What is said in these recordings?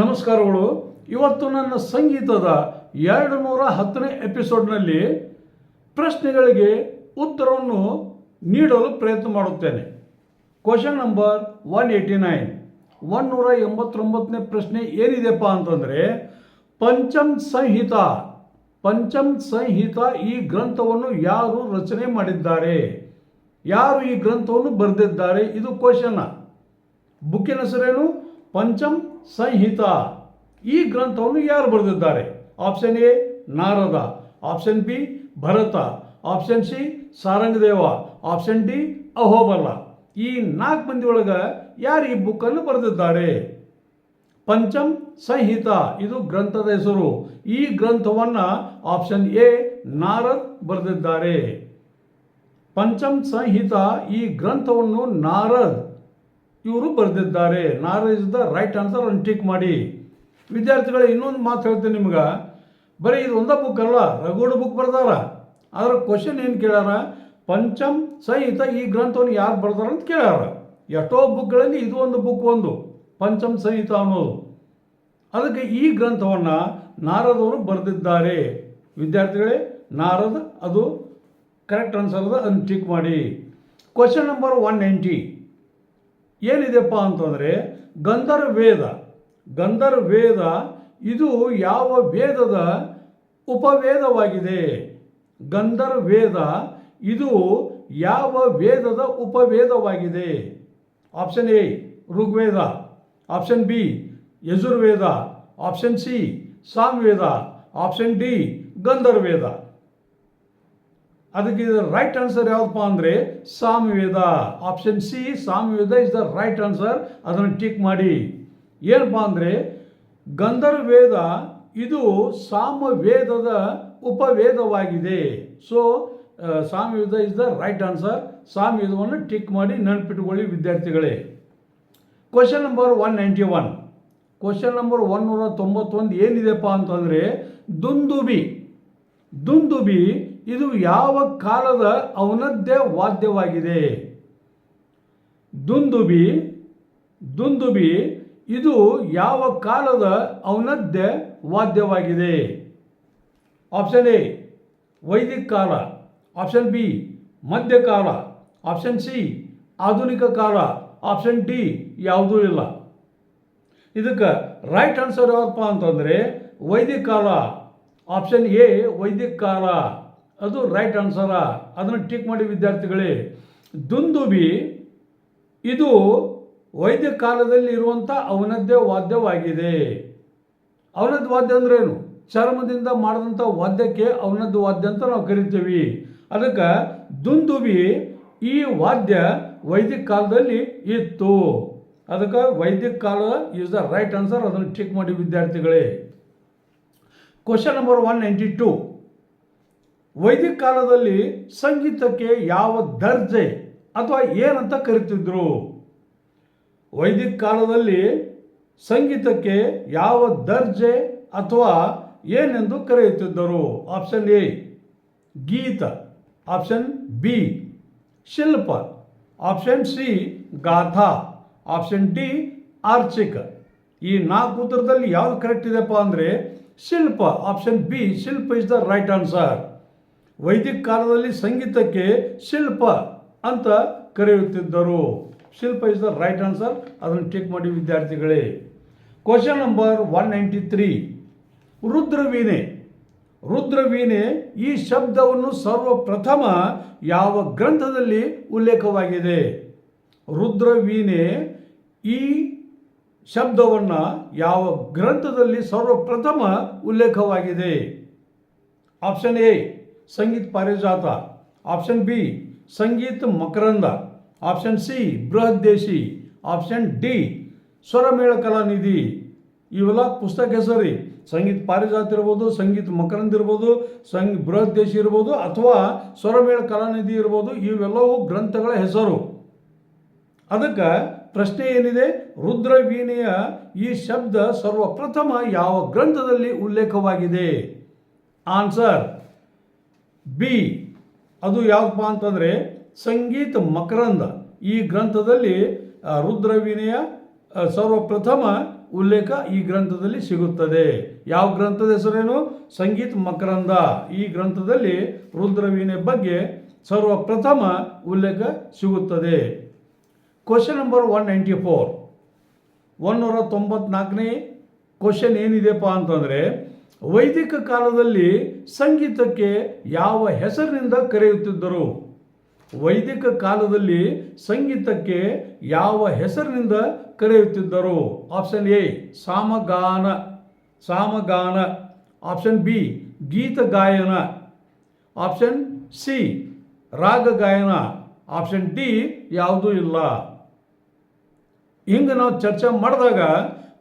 ನಮಸ್ಕಾರಗಳು. ಇವತ್ತು ನನ್ನ ಸಂಗೀತದ ಎರಡು ನೂರ ಹತ್ತನೇ ಎಪಿಸೋಡ್ನಲ್ಲಿ ಪ್ರಶ್ನೆಗಳಿಗೆ ಉತ್ತರವನ್ನು ನೀಡಲು ಪ್ರಯತ್ನ ಮಾಡುತ್ತೇನೆ. Question number one eighty nine one ನೂರ ಎಂಬತ್ತೊಂಬತ್ತನೇ ಪ್ರಶ್ನೆ ಏನಿದೆಪ್ಪ ಅಂತಂದರೆ ಪಂಚಮ್ ಸಂಹಿತ ಪಂಚಮ್ ಸಂಹಿತ ಈ ಗ್ರಂಥವನ್ನು ಯಾರು ರಚನೆ ಮಾಡಿದ್ದಾರೆ? ಯಾರು ಈ ಗ್ರಂಥವನ್ನು ಬರೆದಿದ್ದಾರೆ? ಇದು ಕ್ವಶನ್ ಬುಕ್ಕಿನ ಹೆಸರೇನು? ಪಂಚಮ್ ಸಂಹಿತ. ಈ ಗ್ರಂಥವನ್ನು ಯಾರು ಬರೆದಿದ್ದಾರೆ? Option A Narada. Option B Bharata. Option C Sarangadeva. Option D Ahobala ಈ ನಾಲ್ಕು ಮಂದಿ ಒಳಗೆ ಯಾರು ಈ ಬುಕ್ಕನ್ನು ಬರೆದಿದ್ದಾರೆ? ಪಂಚಮ್ ಸಂಹಿತ. ಇದು ಗ್ರಂಥದ ಹೆಸರು. ಈ ಗ್ರಂಥವನ್ನು ಆಪ್ಷನ್ ಎ ನಾರದ್ ಬರೆದಿದ್ದಾರೆ. ಪಂಚಮ್ ಸಂಹಿತ. ಈ ಗ್ರಂಥವನ್ನು ನಾರದ್ ಇವರು ಬರೆದಿದ್ದಾರೆ. Narad is the right answer ಒಂದು ಟಿಕ್ ಮಾಡಿ. ವಿದ್ಯಾರ್ಥಿಗಳೇ, ಇನ್ನೊಂದು ಮಾತು ಹೇಳ್ತೀನಿ ನಿಮ್ಗೆ. ಬರೀ ಇದು ಒಂದೇ ಬುಕ್ ಅಲ್ಲ ರಘುಡು ಬುಕ್ ಬರ್ದಾರ. ಆದ್ರೆ ಕ್ವಶನ್ ಏನು ಕೇಳ್ಯಾರ? ಪಂಚಮ್ ಸಹಿತ ಈ ಗ್ರಂಥವನ್ನು ಯಾರು ಬರ್ದಾರ ಅಂತ ಕೇಳ್ಯಾರ. ಎಷ್ಟೋ ಬುಕ್ಗಳಲ್ಲಿ ಇದು ಒಂದು ಬುಕ್ ಒಂದು, ಪಂಚಮ್ ಸಹಿತ ಅನ್ನೋದು. ಅದಕ್ಕೆ ಈ ಗ್ರಂಥವನ್ನು ನಾರದವರು ಬರೆದಿದ್ದಾರೆ. ವಿದ್ಯಾರ್ಥಿಗಳೇ, ನಾರದ ಅದು ಕರೆಕ್ಟ್ ಆನ್ಸರ್ ಅದ, ಅದನ್ನು ಟಿಕ್ ಮಾಡಿ. ಕ್ವಶನ್ ನಂಬರ್ ಒನ್ ನೈಂಟಿ ಏನಿದೆಪ್ಪ ಅಂತಂದರೆ ಗಂಧರ್ವ ವೇದ ಗಂಧರ್ವ ವೇದ ಇದು ಯಾವ ವೇದದ ಉಪವೇದವಾಗಿದೆ? ಗಂಧರ್ವ ವೇದ ಇದು ಯಾವ ವೇದದ ಉಪವೇದವಾಗಿದೆ? Option A, Rigveda. Option B, Yajurveda. Option C, Samaveda. Option D, Gandharveda. ಅದಕ್ಕೆ ರೈಟ್ ಆನ್ಸರ್ ಯಾವುದಪ್ಪ ಅಂದರೆ Samaveda option C Samaveda is the right answer ಅದನ್ನು ಟಿಕ್ ಮಾಡಿ. ಏನಪ್ಪ ಅಂದರೆ ಗಂಧರ್ವೇದ ಇದು ಸಾಮವೇದದ ಉಪವೇದವಾಗಿದೆ. So Samaveda is the right answer ಸಾಮ್ಯವೇದವನ್ನು tick ಮಾಡಿ ನೆನಪಿಟ್ಟುಕೊಳ್ಳಿ ವಿದ್ಯಾರ್ಥಿಗಳೇ. Question number one ninety one question number one ನೂರ ತೊಂಬತ್ತೊಂದು ಏನಿದೆಪ್ಪ ಅಂತಂದರೆ ದುಂದುಬಿ. ದುಂದುಬಿ ಇದು ಯಾವ ಕಾಲದ ಅವನದ್ದೇ ವಾದ್ಯವಾಗಿದೆ? ದುಂದುಬಿ ದುಂದುಬಿ, ಇದು ಯಾವ ಕಾಲದ ಅವನದ್ದೇ ವಾದ್ಯವಾಗಿದೆ? ಆಪ್ಷನ್ ಎ, ವೈದಿಕ ಕಾಲ. ಆಪ್ಷನ್ ಬಿ, ಮಧ್ಯಕಾಲ. ಆಪ್ಷನ್ ಸಿ, ಆಧುನಿಕ ಕಾಲ. ಆಪ್ಷನ್ ಡಿ, ಯಾವುದೂ ಇಲ್ಲ. ಇದಕ್ಕೆ ರೈಟ್ ಆನ್ಸರ್ ಯಾವಪ್ಪ ಅಂತಂದರೆ ವೈದಿಕ ಕಾಲ. ಆಪ್ಷನ್ ಎ, ವೈದಿಕ ಕಾಲ. ಅದು ರೈಟ್ ಆನ್ಸರ ಅದನ್ನು ಟಿಕ್ ಮಾಡಿ ವಿದ್ಯಾರ್ಥಿಗಳೇ, ದುಂದುಬಿ, ಇದು ವೈದ್ಯ ಕಾಲದಲ್ಲಿ ಇರುವಂಥ ಅವನದ್ದೇ ವಾದ್ಯವಾಗಿದೆ. ಅವನದ್ದು ವಾದ್ಯ ಏನು? ಚರ್ಮದಿಂದ ಮಾಡಿದಂಥ ವಾದ್ಯಕ್ಕೆ ಅವನದ್ದು ವಾದ್ಯ ಅಂತ ನಾವು ಕರಿತೀವಿ. ಅದಕ್ಕೆ ದುಂದುಬಿ ಈ ವಾದ್ಯ ವೈದಿಕ ಕಾಲದಲ್ಲಿ ಇತ್ತು. ಅದಕ್ಕೆ ವೈದಿಕ ಕಾಲ ಈಸ್ ದ ರೈಟ್ ಆನ್ಸರ್ ಅದನ್ನು ಟಿಕ್ ಮಾಡಿ ವಿದ್ಯಾರ್ಥಿಗಳೇ. Question number one ninety two ವೈದಿಕ ಕಾಲದಲ್ಲಿ ಸಂಗೀತಕ್ಕೆ ಯಾವ ದರ್ಜೆ ಅಥವಾ ಏನಂತ ಕರಿತಿದ್ರು? ವೈದಿಕ ಕಾಲದಲ್ಲಿ ಸಂಗೀತಕ್ಕೆ ಯಾವ ದರ್ಜೆ ಅಥವಾ ಏನೆಂದು ಕರೆಯುತ್ತಿದ್ದರು? ಆಪ್ಷನ್ ಎ, ಗೀತ. ಆಪ್ಷನ್ ಬಿ, ಶಿಲ್ಪ. ಆಪ್ಷನ್ ಸಿ, ಗಾಥಾ. ಆಪ್ಷನ್ ಡಿ, ಆರ್ಚಿಕ. ಈ ನಾಲ್ಕು ಉತ್ತರದಲ್ಲಿ ಯಾವ್ದು ಕರೆಕ್ಟ್ ಇದೆಪ್ಪ ಅಂದರೆ ಶಿಲ್ಪ. ಆಪ್ಷನ್ ಬಿ, ಶಿಲ್ಪ ಇಸ್ ದ ರೈಟ್ ಆನ್ಸರ್ ವೈದಿಕ ಕಾಲದಲ್ಲಿ ಸಂಗೀತಕ್ಕೆ ಶಿಲ್ಪ ಅಂತ ಕರೆಯುತ್ತಿದ್ದರು. ಶಿಲ್ಪ ಇಸ್ ದ ರೈಟ್ ಆನ್ಸರ್ ಅದನ್ನು ಟಿಕ್ ಮಾಡಿ ವಿದ್ಯಾರ್ಥಿಗಳೇ. Question number one ninety three ರುದ್ರವೀಣೆ. ರುದ್ರವೀಣೆ ಈ ಶಬ್ದವನ್ನು ಸರ್ವಪ್ರಥಮ ಯಾವ ಗ್ರಂಥದಲ್ಲಿ ಉಲ್ಲೇಖವಾಗಿದೆ? ರುದ್ರವೀಣೆ ಈ ಶಬ್ದವನ್ನು ಯಾವ ಗ್ರಂಥದಲ್ಲಿ ಸರ್ವಪ್ರಥಮ ಉಲ್ಲೇಖವಾಗಿದೆ? ಆಪ್ಷನ್ ಎ ಸಂಗೀತ ಪಾರಿಜಾತ. Option B Sangita Makaranda. Option C Brihaddeshi option D Swaramela Kalanidhi ಇವೆಲ್ಲ ಪುಸ್ತಕ ಹೆಸರಿ ಸಂಗೀತ ಪಾರಿಜಾತ ಇರ್ಬೋದು, ಸಂಗೀತ ಮಕರಂದ ಇರ್ಬೋದು, ಸಂಗ್ ಬೃಹದ್ದೇಶಿ ಇರ್ಬೋದು, ಅಥವಾ ಸ್ವರಮೇಳ ಕಲಾನಿಧಿ ಇರ್ಬೋದು, ಇವೆಲ್ಲವೂ ಗ್ರಂಥಗಳ ಹೆಸರು. ಅದಕ್ಕೆ ಪ್ರಶ್ನೆ ಏನಿದೆ? ರುದ್ರವೀಣೆಯ ಈ ಶಬ್ದ ಸರ್ವಪ್ರಥಮ ಯಾವ ಗ್ರಂಥದಲ್ಲಿ ಉಲ್ಲೇಖವಾಗಿದೆ? Answer B. ಅದು ಯಾವುದಪ್ಪ ಅಂತಂದರೆ ಸಂಗೀತ ಮಕರಂದ. ಈ ಗ್ರಂಥದಲ್ಲಿ ರುದ್ರವಿನಯ ಸರ್ವಪ್ರಥಮ ಉಲ್ಲೇಖ ಈ ಗ್ರಂಥದಲ್ಲಿ ಸಿಗುತ್ತದೆ. ಯಾವ ಗ್ರಂಥದ ಹೆಸರೇನು? ಸಂಗೀತ ಮಕರಂದ. ಈ ಗ್ರಂಥದಲ್ಲಿ ರುದ್ರವೀಣೆ ಬಗ್ಗೆ ಸರ್ವಪ್ರಥಮ ಉಲ್ಲೇಖ ಸಿಗುತ್ತದೆ. Question number one ninety four ಒನ್ನೂರ ತೊಂಬತ್ನಾಲ್ಕನೇ ಕ್ವಶನ್ ಏನಿದೆಪ್ಪ ಅಂತಂದರೆ ವೈದಿಕ ಕಾಲದಲ್ಲಿ ಸಂಗೀತಕ್ಕೆ ಯಾವ ಹೆಸರಿನಿಂದ ಕರೆಯುತ್ತಿದ್ದರು? ವೈದಿಕ ಕಾಲದಲ್ಲಿ ಸಂಗೀತಕ್ಕೆ ಯಾವ ಹೆಸರಿನಿಂದ ಕರೆಯುತ್ತಿದ್ದರು? ಆಪ್ಷನ್ ಎ, ಸಾಮಗಾನ. ಸಾಮಗಾನ. ಆಪ್ಷನ್ ಬಿ, ಗೀತ ಗಾಯನ. ಆಪ್ಷನ್ ಸಿ, ರಾಗ ಗಾಯನ. ಆಪ್ಷನ್ ಡಿ, ಯಾವುದೂ ಇಲ್ಲ. ಹಿಂಗೆ ನಾವು ಚರ್ಚೆ ಮಾಡಿದಾಗ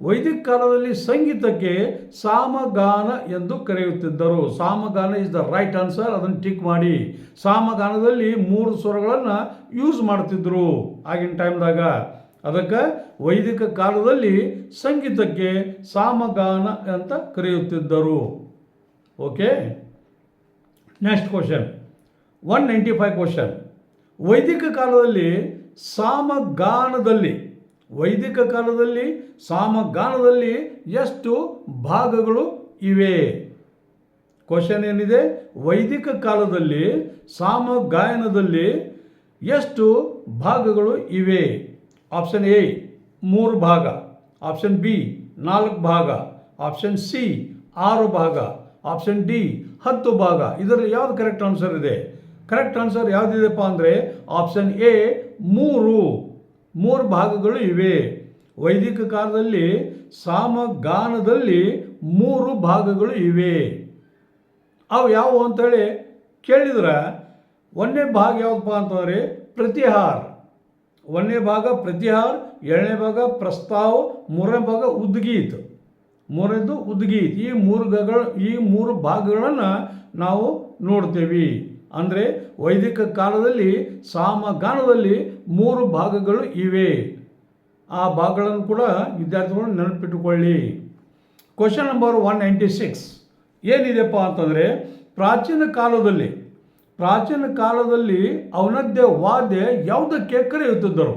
ವೈದಿಕ ಕಾಲದಲ್ಲಿ ಸಂಗೀತಕ್ಕೆ ಸಾಮಗಾನ ಎಂದು ಕರೆಯುತ್ತಿದ್ದರು. ಸಾಮಗಾನ ಇಸ್ ದ ರೈಟ್ ಆನ್ಸರ್ ಅದನ್ನು ಟಿಕ್ ಮಾಡಿ. ಸಾಮಗಾನದಲ್ಲಿ ಮೂರು ಸ್ವರಗಳನ್ನು ಯೂಸ್ ಮಾಡ್ತಿದ್ರು ಆಗಿನ ಟೈಮ್ದಾಗ ಅದಕ್ಕೆ ವೈದಿಕ ಕಾಲದಲ್ಲಿ ಸಂಗೀತಕ್ಕೆ ಸಾಮಗಾನ ಅಂತ ಕರೆಯುತ್ತಿದ್ದರು. Okay next question one ninety five question ವೈದಿಕ ಕಾಲದಲ್ಲಿ ಸಾಮಗಾನದಲ್ಲಿ ವೈದಿಕ ಕಾಲದಲ್ಲಿ, ಸಾಮಗಾನದಲ್ಲಿ ಎಷ್ಟು ಭಾಗಗಳು ಇವೆ? ಕ್ವಶನ್ ಏನಿದೆ? ವೈದಿಕ ಕಾಲದಲ್ಲಿ, ಸಾಮಗಾಯನದಲ್ಲಿ ಎಷ್ಟು ಭಾಗಗಳು ಇವೆ? ಆಪ್ಷನ್ ಎ ಮೂರು ಭಾಗ. ಆಪ್ಷನ್ ಬಿ ನಾಲ್ಕು ಭಾಗ. ಆಪ್ಷನ್ ಸಿ ಆರು ಭಾಗ. ಆಪ್ಷನ್ ಡಿ ಹತ್ತು ಭಾಗ. ಇದರಲ್ಲಿ ಯಾವುದು ಕರೆಕ್ಟ್ ಆನ್ಸರ್ ಇದೆ? ಕರೆಕ್ಟ್ ಆನ್ಸರ್ ಯಾವುದಿದೆಪ್ಪ ಅಂದರೆ ಆಪ್ಷನ್ ಎ ಮೂರು. ಮೂರು ಭಾಗಗಳು ಇವೆ. ವೈದಿಕ ಕಾಲದಲ್ಲಿ ಸಾಮಗಾನದಲ್ಲಿ ಮೂರು ಭಾಗಗಳು ಇವೆ. ಅವು ಯಾವುವು ಅಂತೇಳಿ ಕೇಳಿದ್ರೆ. ಒಂದನೇ ಭಾಗ ಯಾವುದಪ್ಪ ಅಂತಂದರೆ ಪ್ರತಿಹಾರ. ಒಂದನೇ ಭಾಗ ಪ್ರತಿಹಾರ ಎರಡನೇ ಭಾಗ ಪ್ರಸ್ತಾವ, ಮೂರನೇ ಭಾಗ ಉದ್ಗೀತ್. ಮೂರನೇದು ಉದ್ಗೀತ್. ಈ ಮೂರು ಈ ಮೂರು ಭಾಗಗಳನ್ನು ನಾವು ನೋಡ್ತೇವೆ. ಅಂದರೆ ವೈದಿಕ ಕಾಲದಲ್ಲಿ ಸಾಮಗಾನದಲ್ಲಿ ಮೂರು ಭಾಗಗಳು ಇವೆ. ಆ ಭಾಗಗಳನ್ನು ಕೂಡ ವಿದ್ಯಾರ್ಥಿಗಳು ನೆನಪಿಟ್ಟುಕೊಳ್ಳಿ. Question number one ninety six ಏನಿದೆಪ್ಪ ಅಂತಂದರೆ ಪ್ರಾಚೀನ ಕಾಲದಲ್ಲಿ ಪ್ರಾಚೀನ ಕಾಲದಲ್ಲಿ ಅವನದ್ದೇ ವಾದ್ಯ ಯಾವುದಕ್ಕೆ ಕರೆಯುತ್ತಿದ್ದರು?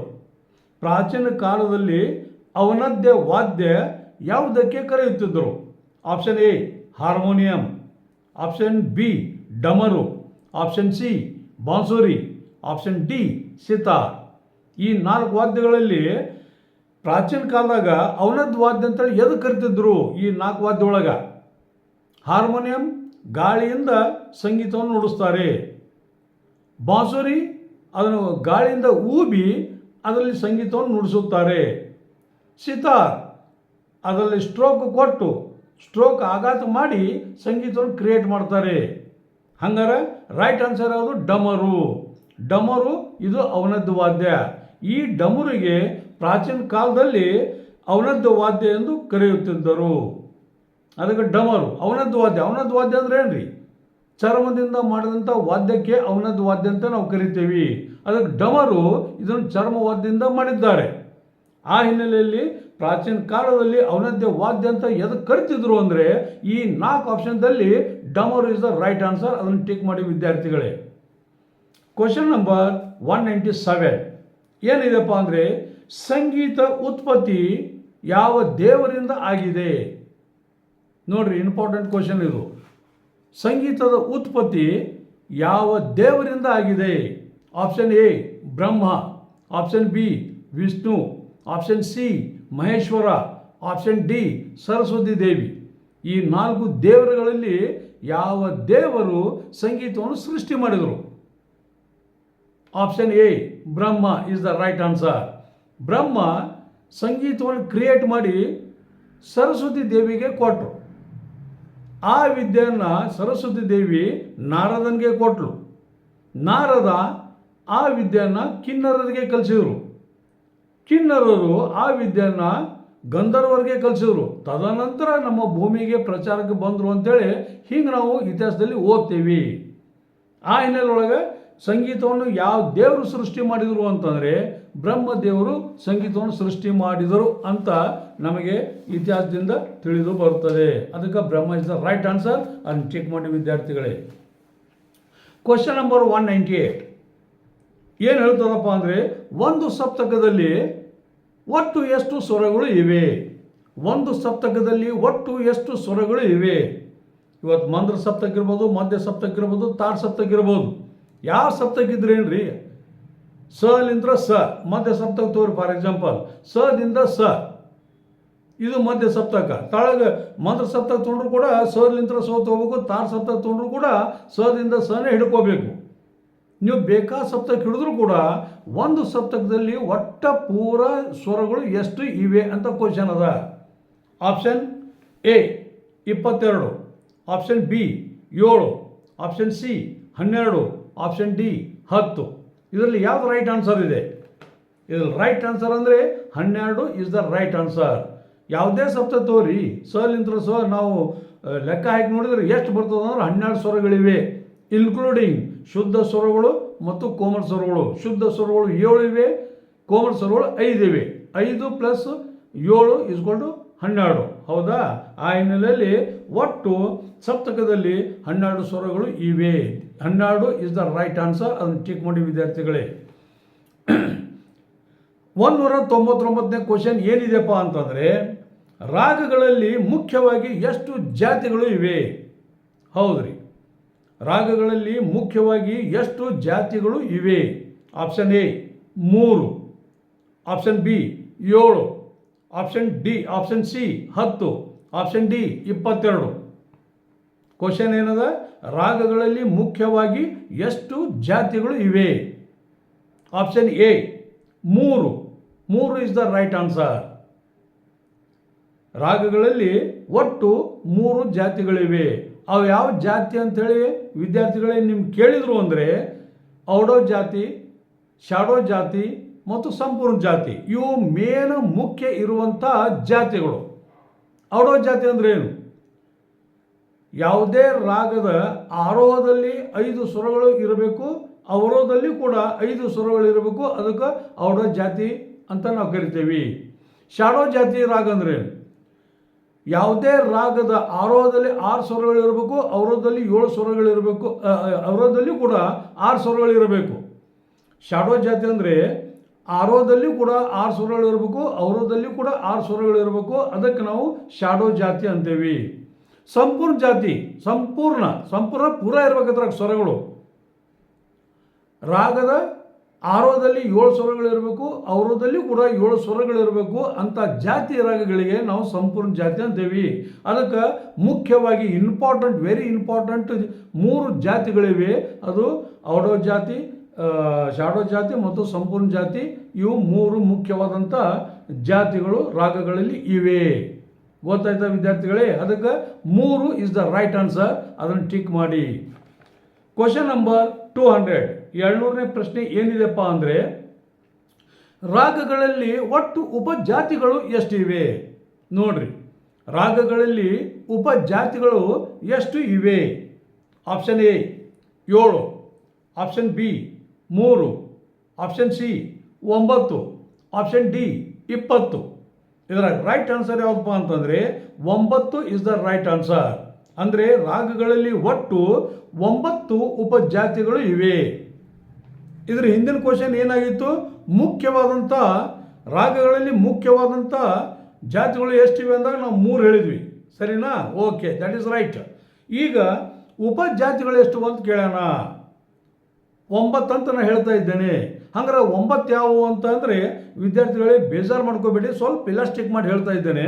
ಪ್ರಾಚೀನ ಕಾಲದಲ್ಲಿ ಅವನದ್ದೇ ವಾದ್ಯ ಯಾವುದಕ್ಕೆ ಕರೆಯುತ್ತಿದ್ದರು? Option A harmonium option B ಡಮರು. Option C, ಬಾನ್ಸೂರಿ. ಆಪ್ಷನ್ ಡಿ ಸಿತಾರ್ ಈ ನಾಲ್ಕು ವಾದ್ಯಗಳಲ್ಲಿ ಪ್ರಾಚೀನ ಕಾಲದಾಗ ಅವನದ್ ವಾದ್ಯ ಅಂತೇಳಿ ಎದು ಕರಿತಿದ್ರು ಈ ನಾಲ್ಕು ವಾದ್ಯ ಒಳಗೆ? ಹಾರ್ಮೋನಿಯಂ, ಗಾಳಿಯಿಂದ ಸಂಗೀತವನ್ನು ನುಡಿಸ್ತಾರೆ. ಬಾಂಸುರಿ ಅದನ್ನು ಗಾಳಿಯಿಂದ ಊಬಿ ಅದರಲ್ಲಿ ಸಂಗೀತವನ್ನು ನುಡಿಸುತ್ತಾರೆ. ಸಿತಾರ್ ಅದರಲ್ಲಿ ಸ್ಟ್ರೋಕ್ ಕೊಟ್ಟು, ಸ್ಟ್ರೋಕ್ ಆಘಾತ ಮಾಡಿ ಸಂಗೀತವನ್ನು ಕ್ರಿಯೇಟ್ ಮಾಡ್ತಾರೆ. ಹಂಗಾರೆ ರೈಟ್ ಆನ್ಸರ್ ಯಾವುದು? ಡಮರು. ಡಮರು ಇದು ಅವನದ್ದು ವಾದ್ಯ. ಈ ಡಮರಿಗೆ ಪ್ರಾಚೀನ ಕಾಲದಲ್ಲಿ ಅವನದ್ದು ವಾದ್ಯ ಎಂದು ಕರೆಯುತ್ತಿದ್ದರು. ಅದಕ್ಕೆ ಡಮರು, ಅವನದ್ದು ವಾದ್ಯ. ಅವನದ್ದು ವಾದ್ಯ ಅಂದ್ರೆ ಏನ್ರಿ? ಚರ್ಮದಿಂದ ಮಾಡಿದಂಥ ವಾದ್ಯಕ್ಕೆ ಅವನದ್ದು ವಾದ್ಯ ಅಂತ ನಾವು ಕರಿತೀವಿ. ಅದಕ್ಕೆ ಡಮರು ಇದನ್ನು ಚರ್ಮ ವಾದ್ಯದಿಂದ ಮಾಡಿದ್ದಾರೆ. ಆ ಹಿನ್ನೆಲೆಯಲ್ಲಿ ಪ್ರಾಚೀನ ಕಾಲದಲ್ಲಿ ಅವನದ್ದೇ ವಾದ್ಯ ಅಂತ ಎದಕ್ಕೆ ಕರಿತಿದ್ರು ಅಂದರೆ ಈ ನಾಲ್ಕು ಆಪ್ಷನ್ದಲ್ಲಿ ಡಮರ್ ಇಸ್ ದ ರೈಟ್ ಆನ್ಸರ್. ಅದನ್ನು ಟಿಕ್ ಮಾಡಿ ವಿದ್ಯಾರ್ಥಿಗಳೇ. Question number one ninety seven ಏನಿದೆಪ್ಪ ಅಂದರೆ ಸಂಗೀತ ಉತ್ಪತ್ತಿ ಯಾವ ದೇವರಿಂದ ಆಗಿದೆ? ನೋಡ್ರಿ ಇಂಪಾರ್ಟೆಂಟ್ ಕ್ವಶನ್ ಇದು. ಸಂಗೀತದ ಉತ್ಪತ್ತಿ ಯಾವ ದೇವರಿಂದ ಆಗಿದೆ? Option A Brahma. Option B Vishnu. Option C, Maheshwara. Option D, Saraswati Devi. ಈ ನಾಲ್ಕು ದೇವರುಗಳಲ್ಲಿ ಯಾವ ದೇವರು ಸಂಗೀತವನ್ನು ಸೃಷ್ಟಿ ಮಾಡಿದರು? Option A, Brahma is the right answer Brahma ಸಂಗೀತವನ್ನು ಕ್ರಿಯೇಟ್ ಮಾಡಿ ಸರಸ್ವತಿ ದೇವಿಗೆ ಕೊಟ್ಟರು ಆ ವಿದ್ಯೆಯನ್ನು ಸರಸ್ವತಿ ದೇವಿ ನಾರದನಿಗೆ ಕೊಟ್ಟರು ನಾರದ ಆ ವಿದ್ಯೆಯನ್ನು ಕಿನ್ನರರಿಗೆ ಕಲಿಸಿದರು. ಕಿನ್ನರರು ಆ ವಿದ್ಯೆಯನ್ನು ಗಂಧರ್ವರಿಗೆ ಕಲಿಸಿದ್ರು. ತದನಂತರ ನಮ್ಮ ಭೂಮಿಗೆ ಪ್ರಚಾರಕ್ಕೆ ಬಂದರು ಅಂತೇಳಿ ಹಿಂಗೆ ನಾವು ಇತಿಹಾಸದಲ್ಲಿ ಓದ್ತೀವಿ. ಆ ಹಿನ್ನೆಲೆಯೊಳಗೆ ಸಂಗೀತವನ್ನು ಯಾವ ದೇವರು ಸೃಷ್ಟಿ ಮಾಡಿದರು ಅಂತಂದರೆ ಬ್ರಹ್ಮದೇವರು ಸಂಗೀತವನ್ನು ಸೃಷ್ಟಿ ಮಾಡಿದರು ಅಂತ ನಮಗೆ ಇತಿಹಾಸದಿಂದ ತಿಳಿದು ಬರುತ್ತದೆ. ಅದಕ್ಕೆ Brahma is the right answer ಅದನ್ನು ಚೆಕ್ ಮಾಡಿ ವಿದ್ಯಾರ್ಥಿಗಳೇ. Question number one ninety eight ಏನು ಹೇಳ್ತಾರಪ್ಪ ಅಂದರೆ, ಒಂದು ಸಪ್ತಕದಲ್ಲಿ ಒಟ್ಟು ಎಷ್ಟು ಸ್ವರಗಳು ಇವೆ? ಒಂದು ಸಪ್ತಕದಲ್ಲಿ ಒಟ್ಟು ಎಷ್ಟು ಸ್ವರಗಳು ಇವೆ? ಇವತ್ತು ಮಂದ್ರ ಸಪ್ತಕ ಇರ್ಬೋದು, ಮಧ್ಯ ಸಪ್ತಕ ಇರ್ಬೋದು, ತಾರ್ ಸಪ್ತಕ ಇರ್ಬೋದು. ಯಾವ ಸಪ್ತಕ ಇದ್ರೇನ್ರಿ ಸ ಲಿಂದ್ರ ಸ. ಮಧ್ಯ ಸಪ್ತಕ ತೋರಿ ಫಾರ್ ಎಕ್ಸಾಂಪಲ್. ಸ ದಿಂದ ಸ. ಇದು ಮಧ್ಯ ಸಪ್ತಕ. ತಳಗ ಮಂದ್ರ ಸಪ್ತಕ ತೊಗೊಂಡ್ರು ಕೂಡ ಸಲಿಂತ್ರ ಸ ತೊಗೋಬೇಕು, ತಾರ್ ಸಪ್ತಕ ತೊಗೊಂಡ್ರು ಕೂಡ ಸದಿಂದ ಸನೇ ಹಿಡ್ಕೋಬೇಕು. ನೀವು ಬೇಕಾ ಸಪ್ತಕ ಹಿಡಿದ್ರು ಕೂಡ ಒಂದು ಸಪ್ತಕದಲ್ಲಿ ಒಟ್ಟ ಪೂರ ಸ್ವರಗಳು ಎಷ್ಟು ಇವೆ ಅಂತ ಕ್ವಶನ್ ಅದ. ಆಪ್ಷನ್ ಎ ಇಪ್ಪತ್ತೆರಡು ಆಪ್ಷನ್ ಬಿ ಏಳು ಆಪ್ಷನ್ ಸಿ ಹನ್ನೆರಡು ಆಪ್ಷನ್ ಡಿ ಹತ್ತು. ಇದರಲ್ಲಿ ಯಾವ್ದು ರೈಟ್ ಆನ್ಸರ್ ಇದೆ? ಇದರಲ್ಲಿ ರೈಟ್ ಆನ್ಸರ್ ಅಂದರೆ ಹನ್ನೆರಡು ಇಸ್ ದ ರೈಟ್ ಆನ್ಸರ್ ಯಾವುದೇ ಸಪ್ತ ತೋರಿ ಸಲಿಂತ್ರ ಸ ನಾವು ಲೆಕ್ಕ ಹಾಕಿ ನೋಡಿದರೆ ಎಷ್ಟು ಬರ್ತದೆ ಅಂದ್ರೆ ಹನ್ನೆರಡು ಸ್ವರಗಳಿವೆ ಇನ್ಕ್ಲೂಡಿಂಗ್ ಶುದ್ಧ ಸ್ವರಗಳು ಮತ್ತು ಕೋಮಲ ಸ್ವರಗಳು. ಶುದ್ಧ ಸ್ವರಗಳು ಏಳು ಇವೆ, ಕೋಮಲ ಸ್ವರಗಳು ಐದು ಇವೆ. ಐದು ಪ್ಲಸ್ ಏಳು ಇಸ್ಕೊಂಡು ಹನ್ನೆರಡು. ಹೌದಾ? ಆ ಹಿನ್ನೆಲೆಯಲ್ಲಿ ಒಟ್ಟು ಸಪ್ತಕದಲ್ಲಿ ಹನ್ನೆರಡು ಸ್ವರಗಳು ಇವೆ. ಹನ್ನೆರಡು ಇಸ್ ದ ರೈಟ್ ಆನ್ಸರ್ ಅದನ್ನು ಟಿಕ್ ಮಾಡಿ ವಿದ್ಯಾರ್ಥಿಗಳೇ. ಒಂದೂರ ತೊಂಬತ್ತೊಂಬತ್ತನೇ ಕ್ವಶನ್ ಏನಿದೆಪ್ಪ ಅಂತಂದರೆ, ರಾಗಗಳಲ್ಲಿ ಮುಖ್ಯವಾಗಿ ಎಷ್ಟು ಜಾತಿಗಳು ಇವೆ? ಹೌದ್ರಿ. ರಾಗಗಳಲ್ಲಿ ಮುಖ್ಯವಾಗಿ ಎಷ್ಟು ಜಾತಿಗಳು ಇವೆ? ಆಪ್ಷನ್ ಎ, ಮೂರು. ಆಪ್ಷನ್ ಬಿ, ಏಳು. ಆಪ್ಷನ್ ಡಿ, ಆಪ್ಷನ್ ಸಿ, ಹತ್ತು. ಆಪ್ಷನ್ ಡಿ, ಇಪ್ಪತ್ತೆರಡು. ಕ್ವಶನ್ ಏನದ? ರಾಗಗಳಲ್ಲಿ ಮುಖ್ಯವಾಗಿ ಎಷ್ಟು ಜಾತಿಗಳು ಇವೆ? ಆಪ್ಷನ್ ಎ, ಮೂರು. ಮೂರು ಇಸ್ ದ ರೈಟ್ ಆನ್ಸರ್ ರಾಗಗಳಲ್ಲಿ ಒಟ್ಟು ಮೂರು ಜಾತಿಗಳಿವೆ. ಅವು ಯಾವ ಜಾತಿ ಅಂಥೇಳಿ ವಿದ್ಯಾರ್ಥಿಗಳೇ ನಿಮ್ಗೆ ಕೇಳಿದರು ಅಂದರೆ ಔಡೋ ಜಾತಿ, ಶಾಡೋ ಜಾತಿ ಮತ್ತು ಸಂಪೂರ್ಣ ಜಾತಿ. ಇವು ಮೇನ್ ಮುಖ್ಯ ಇರುವಂಥ ಜಾತಿಗಳು. ಔಡೋ ಜಾತಿ ಅಂದರೆ ಏನು? ಯಾವುದೇ ರಾಗದ ಆರೋಹದಲ್ಲಿ ಐದು ಸ್ವರಗಳು ಇರಬೇಕು, ಅವರೋಹದಲ್ಲಿ ಕೂಡ ಐದು ಸ್ವರಗಳು ಇರಬೇಕು. ಅದಕ್ಕೆ ಔಡೋ ಜಾತಿ ಅಂತ ನಾವು ಕರಿತೇವೆ. ಶಾಡೋ ಜಾತಿ ರಾಗ ಅಂದ್ರೆ? ಯಾವುದೇ ರಾಗದ ಆರೋದಲ್ಲಿ ಆರು ಸ್ವರಗಳಿರಬೇಕು ಅವರೋದಲ್ಲಿ ಏಳು ಸ್ವರಗಳಿರಬೇಕು ಇರಬೇಕು ಅವರೋಹದಲ್ಲಿ ಕೂಡ ಆರು ಸ್ವರಗಳಿರಬೇಕು ಶಾಡೋ ಜಾತಿ ಅಂದರೆ ಆರೋದಲ್ಲಿ ಕೂಡ ಆರು ಸ್ವರಗಳಿರಬೇಕು ಇರಬೇಕು, ಅವರೋಹದಲ್ಲಿ ಕೂಡ ಆರು ಸ್ವರಗಳಿರಬೇಕು ಅದಕ್ಕೆ ನಾವು ಶಾಡೋ ಜಾತಿ ಅಂತೇವೆ. ಸಂಪೂರ್ಣ ಜಾತಿ, ಸಂಪೂರ್ಣ ಸಂಪೂರ್ಣ ಪೂರ ಇರಬೇಕಾದ್ರೆ ಸ್ವರಗಳು. ರಾಗದ ಆರೋಹದಲ್ಲಿ ಏಳು ಸ್ವರಗಳಿರಬೇಕು ಅವರೋದಲ್ಲಿ ಕೂಡ ಏಳು ಸ್ವರಗಳಿರಬೇಕು ಅಂತ ಜಾತಿ ರಾಗಗಳಿಗೆ ನಾವು ಸಂಪೂರ್ಣ ಜಾತಿ ಅಂತೇವಿ. ಅದಕ್ಕೆ ಮುಖ್ಯವಾಗಿ ಇಂಪಾರ್ಟೆಂಟ್ ವೆರಿ ಇಂಪಾರ್ಟೆಂಟ್ ಮೂರು ಜಾತಿಗಳಿವೆ. ಅದು ಔಡೋ ಜಾತಿ ಶಾಡೋ ಜಾತಿ ಮತ್ತು ಸಂಪೂರ್ಣ ಜಾತಿ. ಇವು ಮೂರು ಮುಖ್ಯವಾದಂಥ ಜಾತಿಗಳು, ರಾಗಗಳಲ್ಲಿ ಇವೆ. ಗೊತ್ತಾಯ್ತಾ ವಿದ್ಯಾರ್ಥಿಗಳೇ? ಅದಕ್ಕೆ ಮೂರು ಇಸ್ ದ ರೈಟ್ ಆನ್ಸರ್ ಅದನ್ನು ಟಿಕ್ ಮಾಡಿ. ಕ್ವಶನ್ ನಂಬರ್ ಟೂ ಹಂಡ್ರೆಡ್ ಏಳ್ನೂರನೇ ಪ್ರಶ್ನೆ ಏನಿದೆಪ್ಪ ಅಂದರೆ, ರಾಗಗಳಲ್ಲಿ ಒಟ್ಟು ಉಪಜಾತಿಗಳು ಎಷ್ಟಿವೆ? ನೋಡ್ರಿ, ರಾಗಗಳಲ್ಲಿ ಉಪಜಾತಿಗಳು ಎಷ್ಟು ಇವೆ? ಆಪ್ಷನ್ ಎ, ಏಳು, ಆಪ್ಷನ್ ಬಿ, ಮೂರು, ಆಪ್ಷನ್ ಸಿ, ಒಂಬತ್ತು, ಆಪ್ಷನ್ ಡಿ, ಇಪ್ಪತ್ತು. ಇದರ ರೈಟ್ ಆನ್ಸರ್ ಯಾವುದಪ್ಪ ಅಂತಂದರೆ, ಒಂಬತ್ತು ಇಸ್ ದ ರೈಟ್ ಆನ್ಸರ್ ಅಂದರೆ ರಾಗಗಳಲ್ಲಿ ಒಟ್ಟು ಒಂಬತ್ತು ಉಪಜಾತಿಗಳು ಇವೆ. ಇದರ ಹಿಂದಿನ ಕ್ವಶನ್ ಏನಾಗಿತ್ತು? ಮುಖ್ಯವಾದಂಥ ರಾಗಗಳಲ್ಲಿ ಮುಖ್ಯವಾದಂಥ ಜಾತಿಗಳು ಎಷ್ಟಿವೆ ಅಂದಾಗ ನಾವು ಮೂರು ಹೇಳಿದ್ವಿ. ಸರಿನಾ? ಓಕೆ ದಟ್ ಈಸ್ ರೈಟ್ ಈಗ ಉಪಜಾತಿಗಳು ಎಷ್ಟು ಅಂತ ಕೇಳೋಣ. ಒಂಬತ್ತು ಅಂತ ನಾನು ಹೇಳ್ತಾ ಇದ್ದೇನೆ. ಹಂಗಾರೆ ಒಂಬತ್ತು ಯಾವುವು ಅಂತ ಅಂದರೆ ವಿದ್ಯಾರ್ಥಿಗಳೇ ಬೇಜಾರು ಮಾಡ್ಕೋಬೇಡಿ, ಸ್ವಲ್ಪ ಇಲಾಸ್ಟಿಕ್ ಮಾಡಿ ಹೇಳ್ತಾ ಇದ್ದೇನೆ.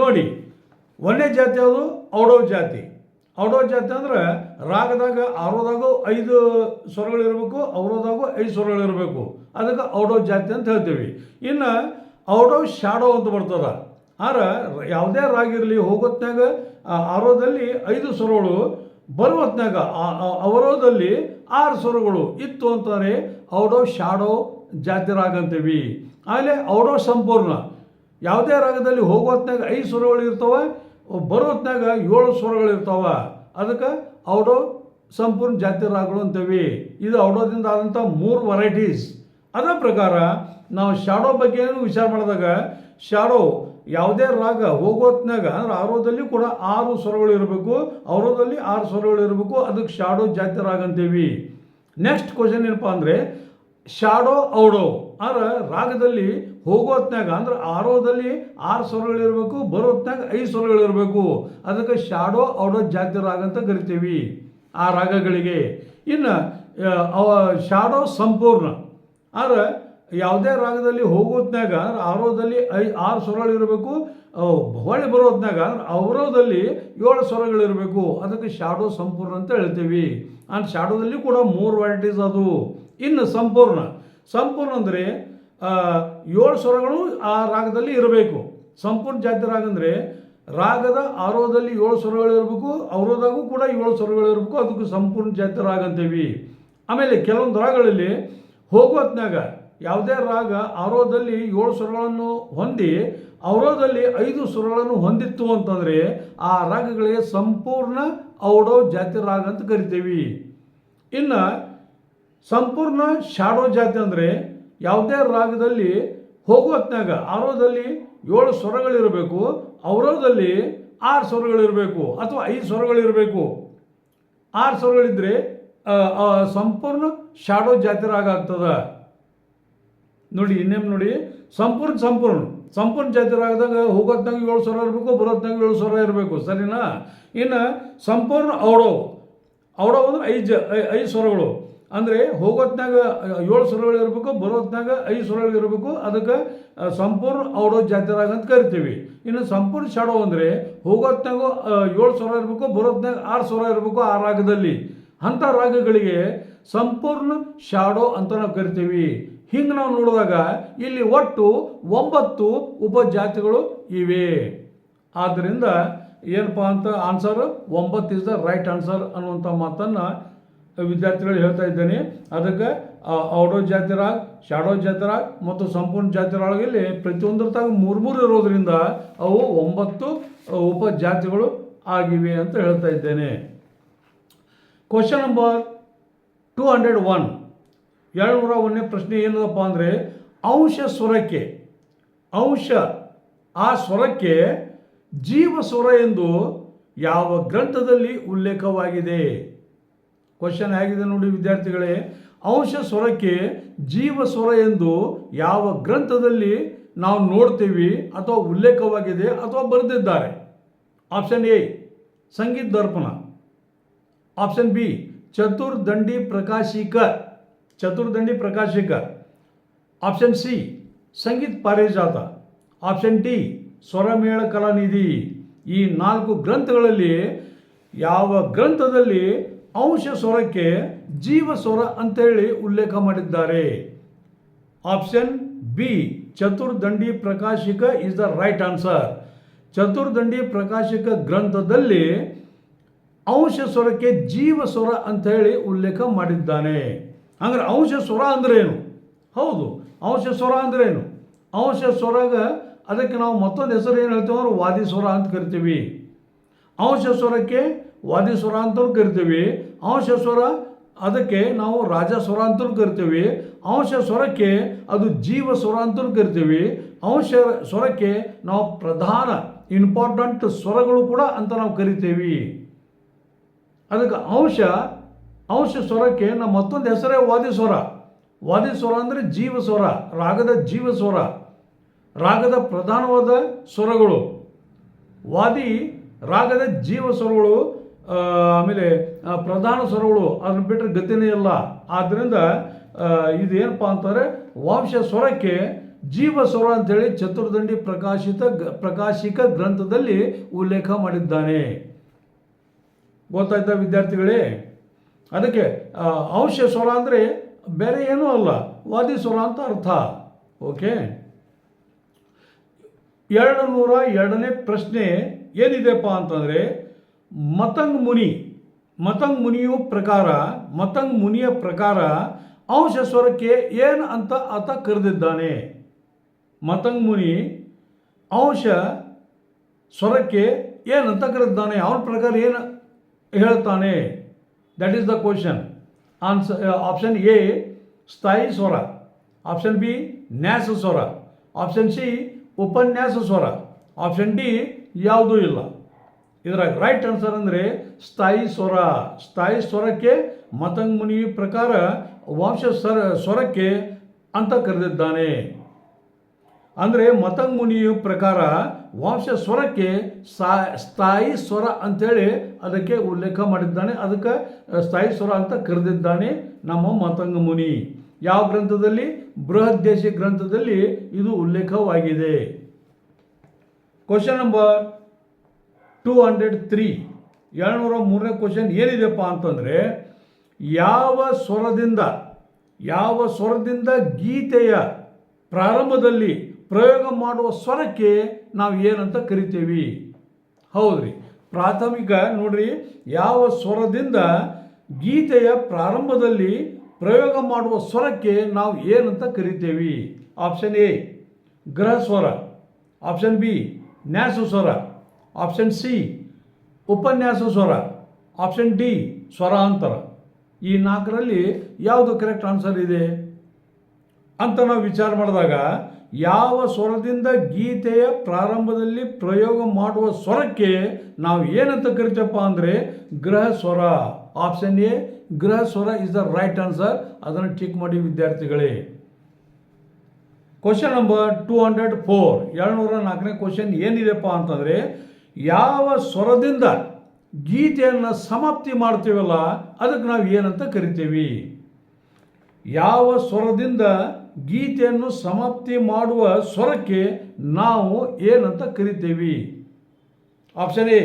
ನೋಡಿ ಒಂದೇ ಜಾತಿ ಯಾವುದು? ಔಡವ್ ಜಾತಿ. ಔಡವ್ ಜಾತಿ ಅಂದ್ರೆ ರಾಗದಾಗ ಆರೋದಾಗೂ ಐದು ಸ್ವರಗಳಿರಬೇಕು ಅವರೋದಾಗೂ ಐದು ಸ್ವರಗಳಿರಬೇಕು ಅದಕ್ಕೆ ಔಡೋ ಜಾತಿ ಅಂತ ಹೇಳ್ತೀವಿ. ಇನ್ನು ಔಡೋ ಶಾಡೋ ಅಂತ ಬರ್ತದೆ. ಆದ್ರೆ ಯಾವುದೇ ರಾಗಿರಲಿ ಹೋಗೋತ್ನಾಗ ಆರೋದಲ್ಲಿ ಐದು ಸ್ವರಗಳು ಬರುವತ್ನಾಗ ಅವರೋದಲ್ಲಿ ಆರು ಸ್ವರಗಳು ಇತ್ತು ಅಂತಾರೆ ಔಡೋ ಶಾಡೋ ಜಾತಿ ರಾಗ ಅಂತೀವಿ. ಆಮೇಲೆ ಔಡೋ ಸಂಪೂರ್ಣ. ಯಾವುದೇ ರಾಗದಲ್ಲಿ ಹೋಗೋತ್ನಾಗ ಐದು ಸ್ವರಗಳು ಇರ್ತವೆ ಬರೋತ್ನಾಗ ಏಳು ಸ್ವರಗಳು ಇರ್ತಾವ. ಅದಕ್ಕೆ ಔಡೋ ಸಂಪೂರ್ಣ ಜಾತಿ ರಾಗಗಳು ಅಂತೇವಿ. ಇದು ಔಡೋದಿಂದ ಆದಂಥ ಮೂರು ವೆರೈಟೀಸ್ ಅದರ ಪ್ರಕಾರ ನಾವು ಶಾಡೋ ಬಗ್ಗೆ ವಿಚಾರ ಮಾಡಿದಾಗ ಶಾಡೋ ಯಾವುದೇ ರಾಗ ಹೋಗೋತ್ನಾಗ ಅಂದ್ರೆ ಆರೋದಲ್ಲಿ ಕೂಡ ಆರು ಸ್ವರಗಳು ಇರಬೇಕು ಅವರೋದಲ್ಲಿ ಆರು ಸ್ವರಗಳು ಇರಬೇಕು, ಅದಕ್ಕೆ ಶಾಡೋ ಜಾತಿ ರಾಗ ಅಂತೀವಿ. ನೆಕ್ಸ್ಟ್ ಕ್ವಶನ್ ಏನಪ್ಪ ಅಂದರೆ ಶಾಡೋ ಔಡೋ. ಆದ್ರೆ ರಾಗದಲ್ಲಿ ಹೋಗೋ ಹೊತ್ನ್ಯಾಗ, ಅಂದ್ರೆ ಆರೋದಲ್ಲಿ ಆರು ಸ್ವರಗಳಿರಬೇಕು ಬರೋ ಹೊತ್ನಾಗ ಐದು ಸ್ವರಗಳಿರಬೇಕು ಅದಕ್ಕೆ ಶಾಡೋ ಔಡೋ ಜಾತಿ ರಾಗ ಅಂತ ಕರಿತೀವಿ ಆ ರಾಗಗಳಿಗೆ. ಇನ್ನು ಅವ ಶಾಡೋ ಸಂಪೂರ್ಣ. ಆದ್ರೆ ಯಾವುದೇ ರಾಗದಲ್ಲಿ ಹೋಗೋತ್ನಾಗ ಆರೋದಲ್ಲಿ ಐ, ಆರು ಸ್ವರಗಳಿರಬೇಕು ಹೊಳೆ ಬರೋತ್ನಾಗ ಅವರೋದಲ್ಲಿ ಏಳು ಸ್ವರಗಳಿರಬೇಕು ಅದಕ್ಕೆ ಶಾಡೋ ಸಂಪೂರ್ಣ ಅಂತ ಹೇಳ್ತೀವಿ. ಆ ಶಾಡೋದಲ್ಲಿ ಕೂಡ ಮೂರು ವೆರೈಟೀಸ್ ಅದು. ಇನ್ನು ಸಂಪೂರ್ಣ. ಸಂಪೂರ್ಣ ಅಂದರೆ ಏಳು ಸ್ವರಗಳು ಆ ರಾಗದಲ್ಲಿ ಇರಬೇಕು. ಸಂಪೂರ್ಣ ಜಾತಿ ರಾಗ ಅಂದರೆ, ರಾಗದ ಆರೋಹದಲ್ಲಿ ಏಳು ಸ್ವರಗಳಿರಬೇಕು ಅವರೋದಾಗೂ ಕೂಡ ಏಳು ಸ್ವರಗಳಿರಬೇಕು ಅದಕ್ಕೆ ಸಂಪೂರ್ಣ ಜಾತಿ ರಾಗ ಅಂತೀವಿ. ಆಮೇಲೆ ಕೆಲವೊಂದು ರಾಗಗಳಲ್ಲಿ ಹೋಗೋತ್ನಾಗ ಯಾವುದೇ ರಾಗ ಆರೋಹದಲ್ಲಿ ಏಳು ಸ್ವರಗಳನ್ನು ಹೊಂದಿ ಅವರೋದಲ್ಲಿ ಐದು ಸ್ವರಗಳನ್ನು ಹೊಂದಿತ್ತು ಅಂತಂದರೆ, ಆ ರಾಗಗಳಿಗೆ ಸಂಪೂರ್ಣ ಔಡೋ ಜಾತಿ ರಾಗ ಅಂತ ಕರಿತೀವಿ. ಇನ್ನು ಸಂಪೂರ್ಣ ಶಾಡೋ ಜಾತಿ ಅಂದರೆ ಯಾವುದೇ ರಾಗದಲ್ಲಿ ಹೋಗುವತ್ನಾಗ ಆರೋದಲ್ಲಿ ಏಳು ಸ್ವರಗಳಿರಬೇಕು, ಅವರೋದಲ್ಲಿ ಆರು ಸ್ವರಗಳಿರಬೇಕು ಅಥವಾ ಐದು ಸ್ವರಗಳಿರಬೇಕು. ಆರು ಸ್ವರಗಳಿದ್ದರೆ ಸಂಪೂರ್ಣ ಶಾಡೋ ಜಾತಿ ರಾಗ ಆಗ್ತದ. ನೋಡಿ ಇನ್ನೇಮ್ ನೋಡಿ, ಸಂಪೂರ್ಣ ಸಂಪೂರ್ಣ. ಸಂಪೂರ್ಣ ಜಾತಿ ರಾಗದಾಗ ಹೋಗೋತ್ನಾಗ ಏಳು ಸ್ವರ ಇರಬೇಕು ಬರೋತ್ನಾಗ ಏಳು ಸ್ವರ ಇರಬೇಕು, ಸರಿನಾ? ಇನ್ನು ಸಂಪೂರ್ಣ ಔಡೋ. ಔಡೋ ಅಂದ್ರೆ ಐದು ಜ ಐದು ಸ್ವರಗಳು. ಅಂದರೆ ಹೋಗೋತ್ನಾಗ ಏಳು ಸ್ವರಗಳು ಇರಬೇಕು ಬರೋತ್ನಾಗ ಐದು ಸ್ವರಗಳು ಇರಬೇಕು, ಅದಕ್ಕೆ ಸಂಪೂರ್ಣ ಔಡೋ ಜಾತಿ ರಾಗ ಅಂತ ಕರಿತೀವಿ. ಇನ್ನು ಸಂಪೂರ್ಣ ಶಾಡೋ ಅಂದರೆ ಹೋಗೋತ್ನಾಗ ಏಳು ಸ್ವರ ಇರಬೇಕು ಬರೋತ್ನಾಗ ಆರು ಸ್ವರ ಇರಬೇಕು, ಆ ರಾಗದಲ್ಲಿ. ಅಂಥ ರಾಗಗಳಿಗೆ ಸಂಪೂರ್ಣ ಶಾಡೋ ಅಂತ ನಾವು ಕರಿತೀವಿ. ಹಿಂಗೆ ನಾವು ನೋಡಿದಾಗ ಇಲ್ಲಿ ಒಟ್ಟು ಒಂಬತ್ತು ಉಪಜಾತಿಗಳು ಇವೆ. ಆದ್ದರಿಂದ ಏನಪ್ಪ ಅಂತ ಆನ್ಸರ್ ಒಂಬತ್ತು ಇಸ್ ದ ರೈಟ್ ಆನ್ಸರ್ ಅನ್ನುವಂಥ ಮಾತನ್ನು ವಿದ್ಯಾರ್ಥಿಗಳು ಹೇಳ್ತಾ ಇದ್ದೇನೆ, ಅದಕ್ಕೆ ಔಡೋ ಜಾತಿರಾಗ್, ಶಾಡೋ ಜಾತಿರಾಗ್ ಮತ್ತು ಸಂಪೂರ್ಣ ಜಾತಿ ಇಲ್ಲಿ ಪ್ರತಿಯೊಂದರತಾಗ ಮೂರು ಮೂರು ಇರೋದರಿಂದ ಅವು ಒಂಬತ್ತು ಉಪಜಾತಿಗಳು ಆಗಿವೆ ಅಂತ ಹೇಳ್ತಾ ಇದ್ದೇನೆ. Question number two hundred one ಏಳ್ನೂರ ಒಂದನೇ ಪ್ರಶ್ನೆ ಏನದಪ್ಪ ಅಂದರೆ, ಅಂಶ ಸ್ವರಕ್ಕೆ, ಅಂಶ ಆ ಸ್ವರಕ್ಕೆ ಜೀವ ಸ್ವರ ಎಂದು ಯಾವ ಗ್ರಂಥದಲ್ಲಿ ಉಲ್ಲೇಖವಾಗಿದೆ? ಕ್ವಶನ್ ಆಗಿದೆ ನೋಡಿ ವಿದ್ಯಾರ್ಥಿಗಳೇ, ಅಂಶ ಸ್ವರಕ್ಕೆ ಜೀವ ಸ್ವರ ಎಂದು ಯಾವ ಗ್ರಂಥದಲ್ಲಿ ನಾವು ನೋಡ್ತೀವಿ ಅಥವಾ ಉಲ್ಲೇಖವಾಗಿದೆ ಅಥವಾ ಬರೆದಿದ್ದಾರೆ? Option A Sangita Darpana. Option B Chaturdandi Prakashika Chaturdandi Prakashika option C Sangita Parijata. Option D Swaramela Kalanidhi. ಈ ನಾಲ್ಕು ಗ್ರಂಥಗಳಲ್ಲಿ ಯಾವ ಗ್ರಂಥದಲ್ಲಿ ಅಂಶ ಸ್ವರಕ್ಕೆ ಜೀವ ಸ್ವರ ಅಂತೇಳಿ ಉಲ್ಲೇಖ ಮಾಡಿದ್ದಾರೆ. Option B, Chaturdandi Prakashika is the right answer Chaturdandi Prakashika ಗ್ರಂಥದಲ್ಲಿ ಅಂಶ ಸ್ವರಕ್ಕೆ ಜೀವ ಸ್ವರ ಅಂತ ಹೇಳಿ ಉಲ್ಲೇಖ ಮಾಡಿದ್ದಾನೆ. ಅಂದ್ರೆ ಅಂಶ ಸ್ವರ ಅಂದ್ರೆ ಏನು ಹೌದು ಅಂಶ ಸ್ವರ ಅಂದ್ರೆ ಏನು ಅಂಶ ಸ್ವರಗ ಅದಕ್ಕೆ ನಾವು ಮತ್ತೊಂದು ಹೆಸರು ಏನು ಹೇಳ್ತೀವಿ ಅಂದ್ರೆ ವಾದಿ ಸ್ವರ ಅಂತ ಕರಿತೀವಿ. ಅಂಶ ಸ್ವರಕ್ಕೆ ವಾದಿ ಸ್ವರ ಅಂತಲೂ ಕರಿತೀವಿ. ಅಂಶ ಸ್ವರ, ಅದಕ್ಕೆ ನಾವು ರಾಜ ಸ್ವರ ಅಂತಲೂ ಕರಿತೀವಿ. ಅಂಶ ಸ್ವರಕ್ಕೆ ಅದು ಜೀವ ಸ್ವರ ಅಂತಲೂ ಕರಿತೀವಿ. ಅಂಶ ಸ್ವರಕ್ಕೆ ನಾವು ಪ್ರಧಾನ ಇಂಪಾರ್ಟೆಂಟ್ ಸ್ವರಗಳು ಕೂಡ ಅಂತ ನಾವು ಕರಿತೀವಿ. ಅದಕ್ಕೆ ಅಂಶ ಅಂಶ ಸ್ವರಕ್ಕೆ ನಮ್ಮ ಮತ್ತೊಂದು ಹೆಸರೇ ವಾದಿ ಸ್ವರ. ವಾದಿ ಸ್ವರ ಅಂದರೆ ಜೀವ ಸ್ವರ, ರಾಗದ ಜೀವ ಸ್ವರ. ರಾಗದ ಪ್ರಧಾನವಾದ ಸ್ವರಗಳು. ವಾದಿ ರಾಗದ ಜೀವ ಸ್ವರಗಳು. ಆಮೇಲೆ ಪ್ರಧಾನ ಸ್ವರಗಳು ಅದನ್ನು ಬಿಟ್ಟರೆ ಗತಿನೇ ಇಲ್ಲ. ಆದ್ದರಿಂದ ಇದೇನಪ್ಪ ಅಂತಂದರೆ ವಂಶ ಸ್ವರಕ್ಕೆ ಜೀವ ಸ್ವರ ಅಂತೇಳಿ ಚತುರ್ದಂಡಿ ಪ್ರಕಾಶಿತ ಪ್ರಕಾಶಿಕ ಗ್ರಂಥದಲ್ಲಿ ಉಲ್ಲೇಖ ಮಾಡಿದ್ದಾನೆ. ಗೊತ್ತಾಯ್ತಾ ವಿದ್ಯಾರ್ಥಿಗಳೇ? ಅದಕ್ಕೆ ಅಂಶ ಸ್ವರ ಅಂದರೆ ಬೇರೆ ಏನೂ ಅಲ್ಲ. ವಾದಿ ಸ್ವರ ಅಂತ ಅರ್ಥ. ಓಕೆ? ಎರಡು ನೂರ ಎರಡನೇ ಪ್ರಶ್ನೆ ಏನಿದೆಪ್ಪ ಅಂತಂದರೆ ಮತಂಗ್ ಮುನಿ, ಮತಂಗ್ ಮುನಿಯು ಪ್ರಕಾರ, ಮತಂಗ್ ಮುನಿಯ ಪ್ರಕಾರ ಅಂಶ ಸ್ವರಕ್ಕೆ ಏನು ಅಂತ ಆತ ಕರೆದಿದ್ದಾನೆ. ಮತಂಗ್ ಮುನಿ ಅಂಶ ಸ್ವರಕ್ಕೆ ಏನಂತ ಕರೆದಿದ್ದಾನೆ. ಅವನ ಪ್ರಕಾರ ಏನು ಹೇಳ್ತಾನೆ? That is the question answer option A ಸ್ಥಾಯಿ ಸ್ವರ. ಆಪ್ಷನ್ ಬಿ ನ್ಯಾಸ ಸ್ವರ. ಆಪ್ಷನ್ ಸಿ ಉಪನ್ಯಾಸ ಸ್ವರ. ಆಪ್ಷನ್ ಡಿ ಯಾವುದೂ ಇಲ್ಲ. ಇದರಾಗ ರೈಟ್ ಆನ್ಸರ್ ಅಂದರೆ ಸ್ಥಾಯಿ ಸ್ವರ. ಸ್ಥಾಯಿ ಸ್ವರಕ್ಕೆ ಮತಂಗ್ ಮುನಿ ಪ್ರಕಾರ ವಂಶ ಸ್ವರ ಸ್ವರಕ್ಕೆ ಅಂತ ಕರೆದಿದ್ದಾನೆ. ಅಂದರೆ ಮತಂಗ್ ಮುನಿಯ ಪ್ರಕಾರ ವಂಶ ಸ್ವರಕ್ಕೆ ಸ್ಥಾಯಿ ಸ್ವರ ಅಂತೇಳಿ ಅದಕ್ಕೆ ಉಲ್ಲೇಖ ಮಾಡಿದ್ದಾನೆ. ಅದಕ್ಕೆ ಸ್ಥಾಯಿ ಸ್ವರ ಅಂತ ಕರೆದಿದ್ದಾನೆ ನಮ್ಮ ಮತಂಗ ಮುನಿ. ಯಾವ ಗ್ರಂಥದಲ್ಲಿ? ಬೃಹದ್ದೇಶಿ ಗ್ರಂಥದಲ್ಲಿ ಇದು ಉಲ್ಲೇಖವಾಗಿದೆ. Question number two hundred three ಏಳ್ನೂರ ಮೂರನೇ ಕ್ವಶನ್ ಏನಿದೆಪ್ಪ ಅಂತಂದರೆ, ಯಾವ ಸ್ವರದಿಂದ ಯಾವ ಸ್ವರದಿಂದ ಗೀತೆಯ ಪ್ರಾರಂಭದಲ್ಲಿ ಪ್ರಯೋಗ ಮಾಡುವ ಸ್ವರಕ್ಕೆ ನಾವು ಏನಂತ ಕರಿತೀವಿ? ಹೌದ್ರಿ. ಪ್ರಾಥಮಿಕ ನೋಡ್ರಿ, ಯಾವ ಸ್ವರದಿಂದ ಗೀತೆಯ ಪ್ರಾರಂಭದಲ್ಲಿ ಪ್ರಯೋಗ ಮಾಡುವ ಸ್ವರಕ್ಕೆ ನಾವು ಏನಂತ ಕರಿತೇವಿ? ಆಪ್ಷನ್ ಎ ಗ್ರಹ ಸ್ವರ. ಆಪ್ಷನ್ ಬಿ ನ್ಯಾಸ ಸ್ವರ. ಆಪ್ಷನ್ ಸಿ ಉಪನ್ಯಾಸ ಸ್ವರ. ಆಪ್ಷನ್ ಡಿ ಸ್ವರಾಂತರ. ಈ ನಾಲ್ಕರಲ್ಲಿ ಯಾವುದು ಕರೆಕ್ಟ್ ಆನ್ಸರ್ ಇದೆ? ಅಂತ ನಾವು ವಿಚಾರ ಮಾಡಿದಾಗ, ಯಾವ ಸ್ವರದಿಂದ ಗೀತೆಯ ಪ್ರಾರಂಭದಲ್ಲಿ ಪ್ರಯೋಗ ಮಾಡುವ ಸ್ವರಕ್ಕೆ ನಾವು ಏನಂತ ಕರಿತೇವಪ್ಪ ಅಂದರೆ, ಗ್ರಹ ಸ್ವರ. ಆಪ್ಷನ್ ಎ ಗ್ರಹ ಸ್ವರ ಇಸ್ ದ ರೈಟ್ ಆನ್ಸರ್ ಅದನ್ನು ಟಿಕ್ ಮಾಡಿ ವಿದ್ಯಾರ್ಥಿಗಳೇ. Question number two hundred four ಏಳ್ನೂರ ನಾಲ್ಕನೇ ಕ್ವಶನ್ ಏನಿದೆಪ್ಪ ಅಂತಂದರೆ ಯಾವ ಸ್ವರದಿಂದ ಗೀತೆಯನ್ನು ಸಮಾಪ್ತಿ ಮಾಡ್ತೀವಲ್ಲ, ಅದಕ್ಕೆ ನಾವು ಏನಂತ ಕರಿತೀವಿ? ಯಾವ ಸ್ವರದಿಂದ ಗೀತೆಯನ್ನು ಸಮಾಪ್ತಿ ಮಾಡುವ ಸ್ವರಕ್ಕೆ ನಾವು ಏನಂತ ಕರಿತೀವಿ? ಆಪ್ಷನ್ ಎ,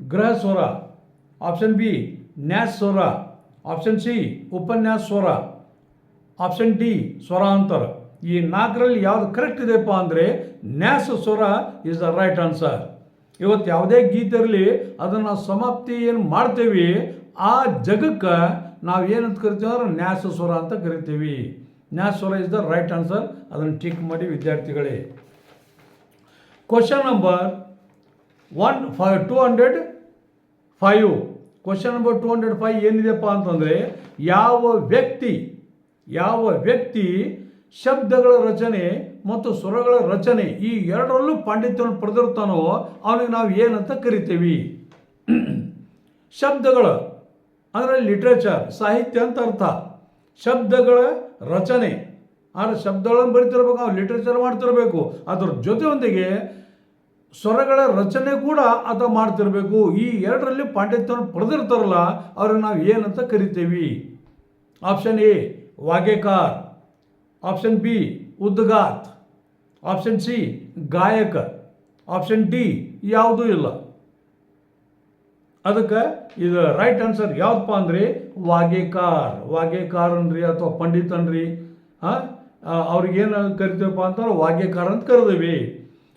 ಗ್ರಹ ಸ್ವರ. ಆಪ್ಷನ್ ಬಿ, ನ್ಯಾಸ್ ಸ್ವರ. ಆಪ್ಷನ್ ಸಿ, ಉಪನ್ಯಾಸ ಸ್ವರ. ಆಪ್ಷನ್ ಡಿ, ಸ್ವರಾಂತರ. ಈ ನಾಲ್ಕರಲ್ಲಿ ಯಾವುದು ಕರೆಕ್ಟ್ ಇದೆಯಪ್ಪ ಅಂದರೆ, ನ್ಯಾಸ ಸ್ವರ ಇಸ್ ದ ರೈಟ್ ಆನ್ಸರ್ ಇವತ್ತು ಯಾವುದೇ ಗೀತೆ ಇರಲಿ, ಅದನ್ನು ಸಮಾಪ್ತಿ ಏನು ಮಾಡ್ತೇವೆ, ಆ ಜಗಕ್ಕೆ ನಾವು ಏನಂತ ಕರಿತೀವಿ ಅಂದ್ರೆ ನ್ಯಾಸಸ್ವರ ಅಂತ ಕರಿತೀವಿ. ನ್ಯಾಸ ಸ್ವರ ಇಸ್ ದ ರೈಟ್ ಆನ್ಸರ್ ಅದನ್ನು ಟಿಕ್ ಮಾಡಿ ವಿದ್ಯಾರ್ಥಿಗಳೇ. Question number one five two hundred five question number two hundred five ಏನಿದೆಯಪ್ಪ ಅಂತಂದರೆ, ಯಾವ ವ್ಯಕ್ತಿ ಯಾವ ವ್ಯಕ್ತಿ ಶಬ್ದಗಳ ರಚನೆ ಮತ್ತು ಸ್ವರಗಳ ರಚನೆ ಈ ಎರಡರಲ್ಲೂ ಪಾಂಡಿತ್ಯವನ್ನು ಪಡೆದಿರ್ತಾನೋ ಅವನಿಗೆ ನಾವು ಏನಂತ ಕರಿತೀವಿ? ಶಬ್ದಗಳು ಅಂದರೆ ಲಿಟ್ರೇಚರ್ ಸಾಹಿತ್ಯ ಅಂತ ಅರ್ಥ. ಶಬ್ದಗಳ ರಚನೆ. ಆದರೆ ಶಬ್ದಗಳನ್ನು ಬರಿತಿರ್ಬೇಕು ಅವ್ರು ಲಿಟ್ರೇಚರ್ ಮಾಡ್ತಿರಬೇಕು. ಅದರ ಜೊತೆಯೊಂದಿಗೆ ಸ್ವರಗಳ ರಚನೆ ಕೂಡ ಆತ ಮಾಡ್ತಿರಬೇಕು. ಈ ಎರಡರಲ್ಲಿ ಪಾಂಡಿತ್ಯವನ್ನು ಪಡೆದಿರ್ತಾರಲ್ಲ, ಅವ್ರಿಗೆ ನಾವು ಏನಂತ ಕರಿತೀವಿ? ಆಪ್ಷನ್ ಎ ವಾಗ್ಯಕಾರ್. ಆಪ್ಷನ್ ಬಿ ಉದ್ಗಾತ್ ಆಪ್ಷನ್ ಸಿ ಗಾಯಕ ಆಪ್ಷನ್ ಡಿ ಯಾವುದೂ ಇಲ್ಲ. ಅದಕ್ಕೆ ಇದು ರೈಟ್ ಆನ್ಸರ್ ಯಾವ್ದಪ್ಪ ಅಂದ್ರೆ ವಾಗೇಕಾರ್. ವಾಗೇಕಾರ್ ಅನ್ರಿ ಅಥವಾ ಪಂಡಿತ್ ಅನ್ರಿ ಹಾಂ ಅವ್ರಿಗೇನು ಕರಿತೀವಪ್ಪ ಅಂತಂದ್ರೆ ವಾಗ್ಯಕಾರ ಅಂತ ಕರೆದೀವಿ.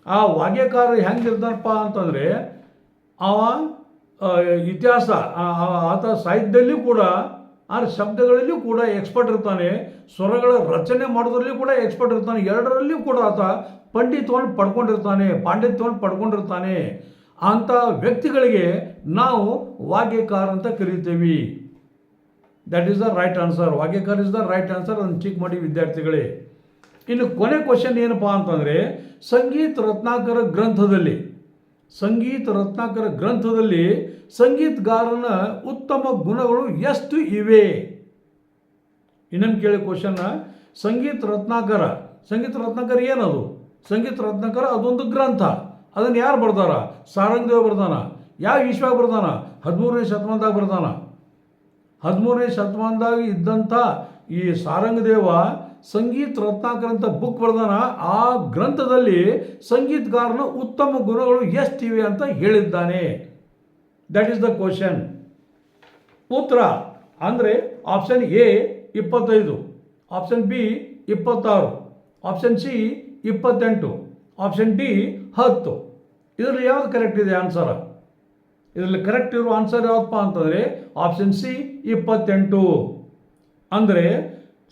ಆ ವಾಗ್ಯಕಾರ ಹೆಂಗಿರ್ತಾನಪ್ಪ ಅಂತಂದರೆ ಅವ ಇತಿಹಾಸ ಆತ ಸಾಹಿತ್ಯದಲ್ಲಿ ಕೂಡ ಆ ಶಬ್ದಗಳಲ್ಲಿಯೂ ಕೂಡ ಎಕ್ಸ್ಪರ್ಟ್ ಇರ್ತಾನೆ, ಸ್ವರಗಳ ರಚನೆ ಮಾಡೋದ್ರಲ್ಲಿಯೂ ಕೂಡ ಎಕ್ಸ್ಪರ್ಟ್ ಇರ್ತಾನೆ, ಎರಡರಲ್ಲಿಯೂ ಕೂಡ ಆತ ಪಂಡಿತವನ್ನು ಪಡ್ಕೊಂಡಿರ್ತಾನೆ, ಪಾಂಡಿತ್ಯವನ್ನು ಪಡ್ಕೊಂಡಿರ್ತಾನೆ. ಅಂಥ ವ್ಯಕ್ತಿಗಳಿಗೆ ನಾವು ವಾಗ್ಯಕಾರ ಅಂತ ಕರಿತೀವಿ. That is the right answer ವಾಗ್ಯಕಾರ is the right answer ಅದನ್ನು ಚೆಕ್ ಮಾಡಿ ವಿದ್ಯಾರ್ಥಿಗಳೇ. ಇನ್ನು ಕೊನೆ ಕ್ವಶನ್ ಏನಪ್ಪಾ ಅಂತಂದರೆ, ಸಂಗೀತ ರತ್ನಾಕರ ಗ್ರಂಥದಲ್ಲಿ ಸಂಗೀತ ರತ್ನಾಕರ ಗ್ರಂಥದಲ್ಲಿ ಸಂಗೀತಗಾರನ ಉತ್ತಮ ಗುಣಗಳು ಎಷ್ಟು ಇವೆ? ಇನ್ನೊಂದು ಕೇಳಿ ಕ್ವಶನ್ನ ಸಂಗೀತ ರತ್ನಾಕರ. ಸಂಗೀತ ರತ್ನಾಕರ ಏನದು? ಸಂಗೀತ ರತ್ನಾಕರ ಅದೊಂದು ಗ್ರಂಥ. ಅದನ್ನು ಯಾರು ಬರ್ದಾರ? ಸಾರಂಗದೇವ ಬರ್ದಾನ. ಯಾವ ವಿಶ್ವ ಬರ್ದಾನ? ಹದಿಮೂರನೇ ಶತಮಾನದಾಗ ಬರ್ದಾನ. ಹದಿಮೂರನೇ ಶತಮಾನದಾಗ ಇದ್ದಂಥ ಈ ಸಾರಂಗದೇವ ಸಂಗೀತ ರತ್ನಾಕರ್ ಅಂತ ಬುಕ್ ಬರ್ದಾನ, ಆ ಗ್ರಂಥದಲ್ಲಿ ಸಂಗೀತಗಾರನ ಉತ್ತಮ ಗುಣಗಳು ಎಷ್ಟಿವೆ ಅಂತ ಹೇಳಿದ್ದಾನೆ. ದಟ್ ಈಸ್ ದ ಕ್ವಶನ್ ಉತ್ತರ ಅಂದರೆ ಆಪ್ಷನ್ ಎ ಇಪ್ಪತ್ತೈದು ಆಪ್ಷನ್ ಬಿ ಇಪ್ಪತ್ತಾರು ಆಪ್ಷನ್ ಸಿ ಇಪ್ಪತ್ತೆಂಟು ಆಪ್ಷನ್ ಡಿ ಹತ್ತು. ಇದರಲ್ಲಿ ಯಾವುದು ಕರೆಕ್ಟ್ ಇದೆ ಆನ್ಸರ್ ಇದರಲ್ಲಿ ಕರೆಕ್ಟ್ ಇರೋ ಆನ್ಸರ್ ಯಾವಪ್ಪ ಅಂತಂದರೆ ಆಪ್ಷನ್ ಸಿ ಇಪ್ಪತ್ತೆಂಟು. ಅಂದರೆ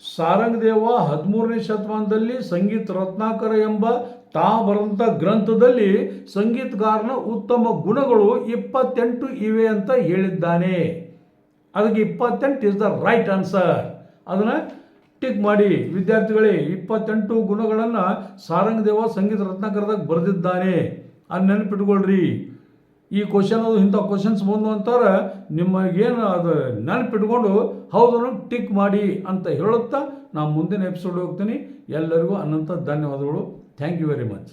ಸಾರಂಗದೇವ ಹದಿಮೂರನೇ ಶತಮಾನದಲ್ಲಿ ಸಂಗೀತ ರತ್ನಾಕರ ಎಂಬ ತಾ ಬರೆದಂಥ ಗ್ರಂಥದಲ್ಲಿ ಸಂಗೀತಗಾರನ ಉತ್ತಮ ಗುಣಗಳು ಇಪ್ಪತ್ತೆಂಟು ಇವೆ ಅಂತ ಹೇಳಿದ್ದಾನೆ. ಅದಕ್ಕೆ ಇಪ್ಪತ್ತೆಂಟು ಇಸ್ ದ ರೈಟ್ ಆನ್ಸರ್ ಅದನ್ನು ಟಿಕ್ ಮಾಡಿ. ವಿದ್ಯಾರ್ಥಿಗಳೇ, ಇಪ್ಪತ್ತೆಂಟು ಗುಣಗಳನ್ನು ಸಾರಂಗದೇವ ಸಂಗೀತ ರತ್ನಾಕರದಾಗ ಬರೆದಿದ್ದಾನೆ. ಅದು ನೆನಪಿಟ್ಕೊಳ್ರಿ. ಈ ಕ್ವಶನ್ ಅದು, ಇಂಥ ಕ್ವಶನ್ಸ್ ಬಂದು ಅಂತಾರೆ ನಿಮಗೇನು ಅದು ನೆನಪಿಟ್ಕೊಂಡು ಹೌದನ್ನು ಟಿಕ್ ಮಾಡಿ ಅಂತ ಹೇಳುತ್ತಾ ನಾನು ಮುಂದಿನ ಎಪಿಸೋಡ್ ಹೋಗ್ತೀನಿ. ಎಲ್ಲರಿಗೂ ಅನಂತ ಧನ್ಯವಾದಗಳು. Thank you very much